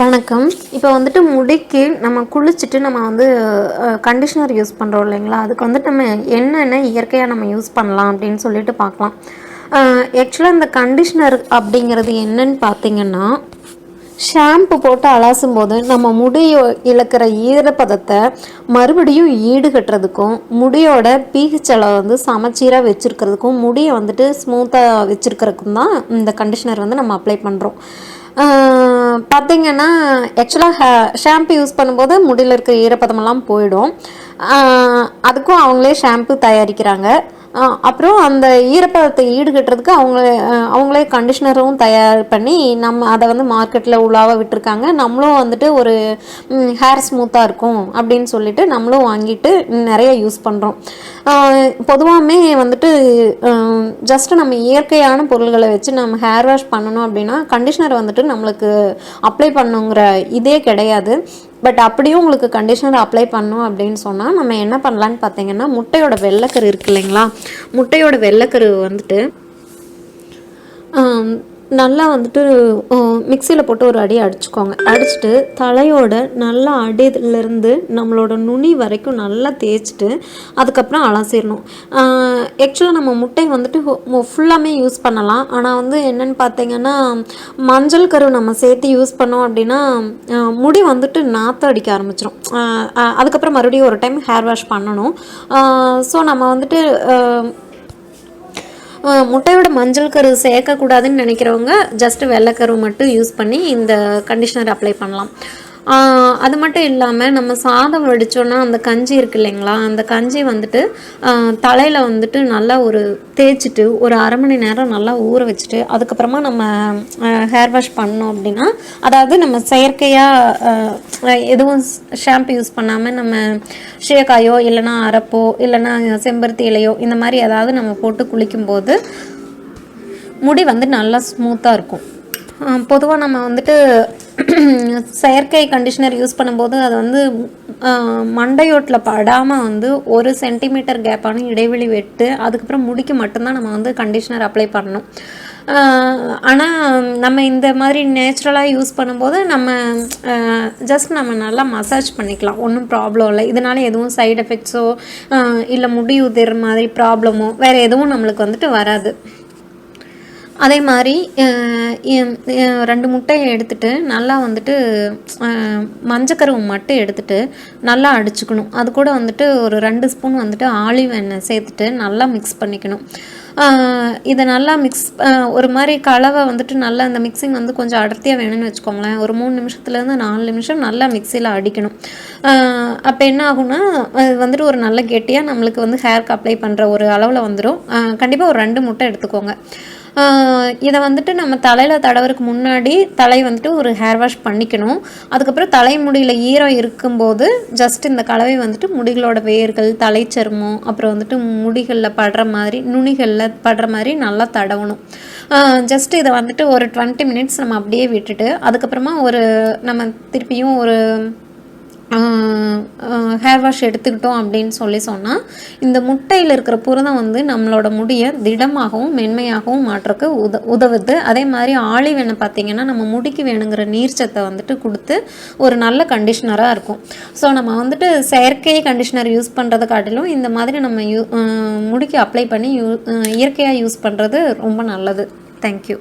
வணக்கம். இப்போ வந்துட்டு முடிக்கு நம்ம குளிச்சுட்டு நம்ம வந்து கண்டிஷ்னர் யூஸ் பண்ணுறோம் இல்லைங்களா? அதுக்கு வந்துட்டு நம்ம என்னென்ன இயற்கையாக நம்ம யூஸ் பண்ணலாம் அப்படின்னு சொல்லிட்டு பார்க்கலாம். ஆக்சுவலாக இந்த கண்டிஷ்னர் அப்படிங்கிறது என்னன்னு பார்த்தீங்கன்னா ஷாம்பு போட்டு அலாசும் போது நம்ம முடி இழக்கிற ஈரப்பதத்தை மறுபடியும் ஈடுகட்டுறதுக்கும் முடியோட பிஹெச் அளவை வந்து சமச்சீராக வச்சுருக்கிறதுக்கும் முடியை வந்துட்டு ஸ்மூத்தாக வச்சுருக்கிறதுக்கும் தான் இந்த கண்டிஷ்னர் வந்து நம்ம அப்ளை பண்ணுறோம் பார்த்தீங்கன்னா ஆக்சுவலாக ஷாம்பு யூஸ் பண்ணும்போது முடியில் இருக்கிற ஈரப்பதமெல்லாம் போயிடும். அதுக்கும் அவங்களே ஷாம்பு தயாரிக்கிறாங்க. அப்புறம் அந்த ஈரப்பதத்தை ஈடுகட்டுறதுக்கு அவங்க அவங்களே கண்டிஷ்னரும் தயார் பண்ணி நம்ம அதை வந்து மார்க்கெட்டில் உள்ளாக விட்டுருக்காங்க. நம்மளும் வந்துட்டு ஒரு ஹேர் ஸ்மூத்தாக இருக்கும் அப்படின்னு சொல்லிட்டு நம்மளும் வாங்கிட்டு நிறைய யூஸ் பண்ணுறோம் பொதுவாகவே வந்துட்டு ஜஸ்ட்டு நம்ம இயற்கையான பொருள்களை வச்சு நம்ம ஹேர் வாஷ் பண்ணணும் அப்படின்னா கண்டிஷ்னர் வந்துட்டு நம்மளுக்கு அப்ளை பண்ணுங்கிற இதே கிடையாது. பட் அப்படியும் உங்களுக்கு கண்டிஷனர் அப்ளை பண்ணோம் அப்படின்னு சொன்னால் நம்ம என்ன பண்ணலான்னு பார்த்தீங்கன்னா முட்டையோட வெள்ளைக்கரு இருக்கு இல்லைங்களா? முட்டையோட வெள்ளைக்கரு வந்துட்டு நல்லா வந்துட்டு மிக்சியில் போட்டு ஒரு அடி அடிச்சுக்கோங்க. அடிச்சுட்டு தலையோட நல்லா அடியிலேருந்து நம்மளோட நுனி வரைக்கும் நல்லா தேய்ச்சிட்டு அதுக்கப்புறம் அலசிடணும். ஆக்சுவலாக நம்ம முட்டை வந்துட்டு ஃபுல்லாமே யூஸ் பண்ணலாம். ஆனால் வந்து என்னென்னு பார்த்தீங்கன்னா மஞ்சள் கரு நம்ம சேர்த்து யூஸ் பண்ணோம் அப்படின்னா முடி வந்துட்டு நாற்று அடிக்க ஆரம்பிச்சிடும் அதுக்கப்புறம் மறுபடியும் ஒரு டைம் ஹேர் வாஷ் பண்ணணும். ஸோ நம்ம வந்துட்டு முட்டையோட மஞ்சள் கரு சேர்க்கக்கூடாதுன்னு நினைக்கிறவங்க ஜஸ்ட்டு வெள்ளைக்கரு மட்டும் யூஸ் பண்ணி இந்த கண்டிஷ்னர் அப்ளை பண்ணலாம். அது மட்டும் இல்லாமல் நம்ம சாதம் வடித்தோன்னா அந்த கஞ்சி இருக்கு இல்லைங்களா? அந்த கஞ்சி வந்துட்டு தலையில் வந்துட்டு நல்லா ஒரு தேய்ச்சிட்டு ஒரு அரை மணி நேரம் நல்லா ஊற வச்சுட்டு அதுக்கப்புறமா நம்ம ஹேர் வாஷ் பண்ணோம் அப்படின்னா அதாவது நம்ம செயற்கையாக எதுவும் ஷாம்பு யூஸ் பண்ணாமல் நம்ம ஷேக்காயோ இல்லைனா அரப்போ இல்லைனா செம்பருத்தி இலையோ இந்த மாதிரி ஏதாவது நம்ம போட்டு குளிக்கும்போது முடி வந்து நல்லா ஸ்மூத்தாக இருக்கும். பொதுவாக நம்ம வந்துட்டு செயற்கை கண்டிஷனர் யூஸ் பண்ணும்போது அது வந்து மண்டையோட்டில் படாமல் வந்து ஒரு சென்டிமீட்டர் கேப்பான இடைவெளி விட்டு அதுக்கப்புறம் முடிக்கு மட்டும்தான் நம்ம வந்து கண்டிஷனர் அப்ளை பண்ணணும். ஆனால் நம்ம இந்த மாதிரி நேச்சுரலாக யூஸ் பண்ணும்போது நம்ம ஜஸ்ட் நம்ம நல்லா மசாஜ் பண்ணிக்கலாம். ஒன்றும் ப்ராப்ளம் இல்லை. இதனால் எதுவும் சைட் எஃபெக்ட்ஸோ இல்லை முடி உதிர் மாதிரி ப்ராப்ளமோ வேறு எதுவும் நம்மளுக்கு வந்துட்டு வராது. அதே மாதிரி ரெண்டு முட்டையை எடுத்துகிட்டு நல்லா வந்துட்டு மஞ்சக்கருவு மட்டும் எடுத்துகிட்டு நல்லா அடிச்சுக்கணும். அது கூட வந்துட்டு ஒரு ரெண்டு ஸ்பூன் வந்துட்டு ஆலிவ் எண்ணெய் சேர்த்துட்டு நல்லா மிக்ஸ் பண்ணிக்கணும். இதை நல்லா மிக்ஸ் ஒரு மாதிரி கலவை வந்துட்டு நல்லா அந்த மிக்சிங் வந்து கொஞ்சம் அடர்த்தியாக வேணும்னு வச்சுக்கோங்களேன். ஒரு மூணு நிமிஷத்துலேருந்து நாலு நிமிஷம் நல்லா மிக்சியில் அடிக்கணும். அப்போ என்ன ஆகும்னா அது வந்துட்டு ஒரு நல்ல கெட்டியாக நம்மளுக்கு வந்து ஹேர்க்கு அப்ளை பண்ணுற ஒரு அளவில் வந்துடும் கண்டிப்பாக ஒரு ரெண்டு முட்டை எடுத்துக்கோங்க. இதை வந்துட்டு நம்ம தலையில் தடவுறதுக்கு முன்னாடி தலை வந்துட்டு ஒரு ஹேர் வாஷ் பண்ணிக்கணும். அதுக்கப்புறம் தலைமுடியில் ஈரம் இருக்கும்போது ஜஸ்ட் இந்த கலவை வந்துட்டு முடிகளோட வேர்கள் தலைச்சருமம் அப்புறம் வந்துட்டு முடிகளில் படுற மாதிரி நுனிகளில் படுற மாதிரி நல்லா தடவணும். ஜஸ்ட் இதை வந்துட்டு ஒரு டுவெண்ட்டி மினிட்ஸ் நம்ம அப்படியே விட்டுட்டு அதுக்கப்புறமா ஒரு நம்ம திருப்பியும் ஒரு ஹேர் வாஷ் எடுத்துக்கிட்டோம் அப்படின்னு சொல்லி சொன்னால் இந்த முட்டையில் இருக்கிற புரதம் வந்து நம்மளோட முடியை திடமாகவும் மென்மையாகவும் மாற்றுறக்கு உத உதவுது. அதே மாதிரி ஆலிவ் பார்த்திங்கன்னா நம்ம முடிக்கு வேணுங்கிற நீர்ச்சத்தை வந்துட்டு கொடுத்து ஒரு நல்ல கண்டிஷ்னராக இருக்கும். ஸோ நம்ம வந்துட்டு செயற்கை கண்டிஷ்னர் யூஸ் பண்ணுறதை காட்டிலும் இந்த மாதிரி நம்ம யூ முடிக்கு அப்ளை பண்ணி யூ இயற்கையாக யூஸ் பண்ணுறது ரொம்ப நல்லது. தேங்க்யூ